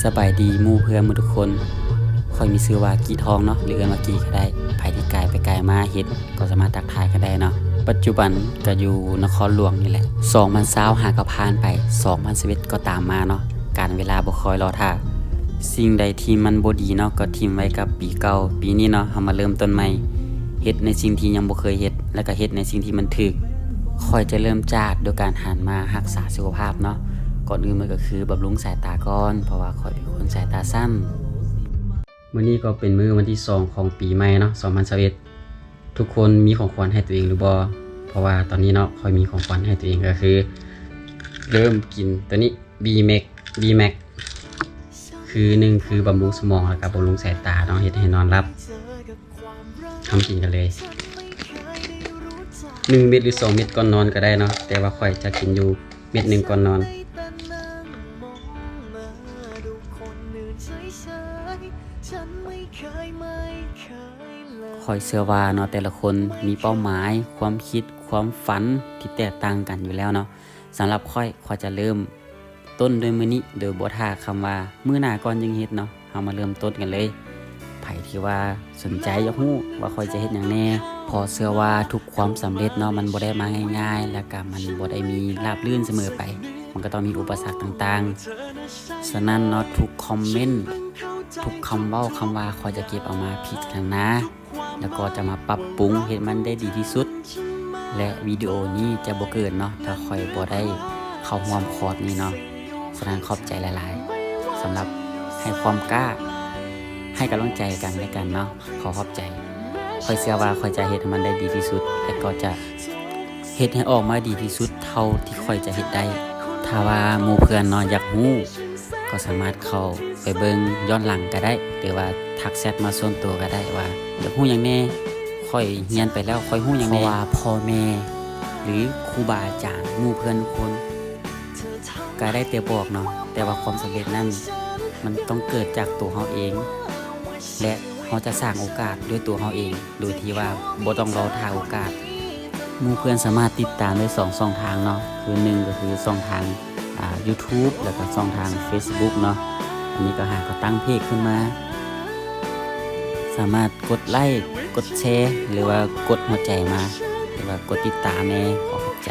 สบายดีมู่เพื่อนมู่ทุกคนคอยมีชื่อว่ากีทองเนาะหรือเอินว่ากีก็ได้ภายที่กายไปไกลมาเฮ็ดก็สามารถทักทายกันได้เนาะปัจจุบันก็อยู่นครหลวงนี่แหละ2020หาก็ผ่านไป 2011ก็ตามมาเนาะการเวลาบ่คอยรอท่าสิ่งใดที่มันบ่ดีเนาะก็ทิมไว้กับปีเก่าปีนี้เนาะเฮามาเริ่มต้นใหม่เฮ็ดในสิ่งที่ยังบ่เคยเฮ็ดแล้วก็เฮ็ดในสิ่งที่มันถูกคอยจะเริ่มจากโดยการหันมารักษาสุขภาพเนาะ ก่อนอื่นมันก็คือบำรุงสายตาก่อน เพราะว่าคอยเป็นคนสายตาสั้นมื้อนี้ก็เป็นมื้อวันที่2ของปีใหม่เนาะ2021ทุกคนมีของขวัญให้ตัวเองหรือบ่เพราะว่าตอนนี้เนาะคอยมีของขวัญให้ตัวเองก็คือ เริ่มกินตัวนี้ B Max B Max คือหนึ่งคือบำรุงสมองแล้วก็บำรุงสายตาเนาะเฮ็ดให้นอนหลับทำกินกันเลยหนึ่งเม็ดหรือสองเม็ดก่อนนอนก็ได้เนาะแต่ว่าข่อยจะกินอยู่เม็ดหนึ่งก่อนนอน ข่อยเชื่อว่าเนาะแต่ละคนมีเป้าหมาย ความคิดความฝันที่แตกต่างกันอยู่แล้วเนาะสำหรับข่อยข่อยจะเริ่มต้นด้วยมือนี้โดยบทาคำว่ามือหน้าก่อนยังเฮ็ดเนาะเฮามาเริ่มต้นกันเลยไผที่ว่าสนใจอยากรู้ว่าข่อยจะเฮ็ดหยังแน่พอเชื่อว่าทุกความสำเร็จเนาะมันบ่ได้มาง่าย ๆ แล้วก็มันบ่ได้มีราบรื่นเสมอไป มันก็ต้องมีอุปสรรคต่างๆ ฉะนั้นเนาะทุกคอมเมนต์ทุกคำเว้าคำว่าคอยจะเก็บเอามาพิจารณาแล้วก็จะมาปรับปรุงเฮ็ดมันได้ดีที่สุด และวิดีโอนี้จะบ่เกิดเนาะถ้าคอยบ่ได้เข้าร่วมคอร์สนี้เนาะฉะนั้นขอบใจหลายๆสำหรับให้ความกล้า ให้กำลังใจกันและกันเนาะขอขอบใจคอยเชื่อว่าคอยจะเฮ็ดให้มันได้ดีที่สุด และก็จะเฮ็ดให้ออกมาดีที่สุดเท่าที่คอยจะเฮ็ดได้ ถ้าว่าหมู่เพื่อนนอนอยากฮู้ ก็สามารถเข้าไปเบิ่งย้อนหลังก็ได้ หรือว่าทักแชทมาส่วนตัวก็ได้ว่าอยากฮู้หยังแน่ค่อยเรียนไปแล้วค่อยฮู้หยังแน่เพราะว่าพ่อแม่ หรือครูบาอาจารย์หมู่เพื่อนคนก็ได้แต่บอกเนาะแต่ว่าความสำเร็จนั้นมันต้องเกิดจากตัวเฮาเอง และเราจะสร้างโอกาสด้วยตัวเราเอง โดยที่ว่าบ่ต้องรอทางโอกาส มู่เพื่อนสามารถติดตามได้สองช่องทางเนาะคือหนึ่งก็คือช่องทางอ่า YouTube แล้วก็ช่องทาง Facebook เนาะอันนี้ก็หาก็ตั้งเพจขึ้นมา สามารถกดไลค์กดแชร์หรือว่ากดหัวใจมา หรือว่ากดติดตามแน่ขอขอบใจ